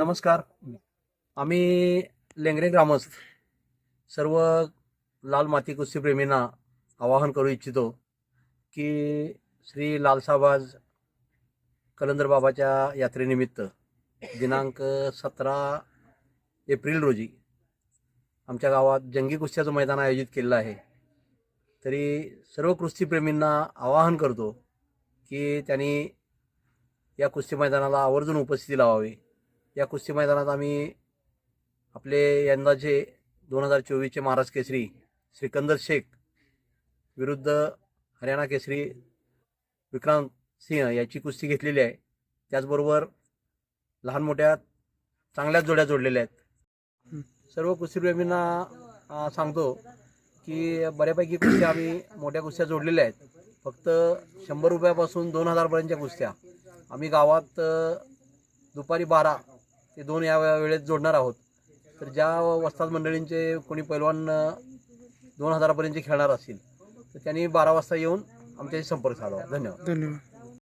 नमस्कार. आम्ही लेंगरे ग्रामस्थ सर्व लाल माती कुस्तीप्रेमींना आवाहन करू इच्छितो की श्री लालसाबाज कलंदर बाबाच्या यात्रेनिमित्त दिनांक सतरा एप्रिल रोजी आमच्या गावात जंगी कुस्त्याचं मैदान आयोजित केलेलं आहे. तरी सर्व कुस्तीप्रेमींना आवाहन करतो की त्यांनी या कुस्ती मैदानाला आवर्जून उपस्थिती लावावी. या कुस्ती मैदानात आम्ही आपले यंदाचे दोन हजार चोवीसचे महाराज केसरी सिकंदर शेख विरुद्ध हरियाणा केसरी विक्रांत सिंह याची कुस्ती घेतलेली आहे. त्याचबरोबर लहान मोठ्या चांगल्याच जोड्या जोडलेल्या आहेत. सर्व कुस्तीप्रेमींना सांगतो की बऱ्यापैकी कुस्त्या आम्ही मोठ्या कुस्त्या जोडलेल्या आहेत. फक्त शंभर रुपयापासून दोन हजारपर्यंतच्या कुस्त्या. आम्ही गावात दुपारी बारा ते दोन या वेळेत जोडणार आहोत. तर ज्या वस्ताद मंडळींचे कोणी पैलवान दोन हजारापर्यंतचे खेळणार असतील तर त्यांनी बारा वाजता येऊन आमच्याशी संपर्क साधावा. धन्यवाद. धन्यवाद.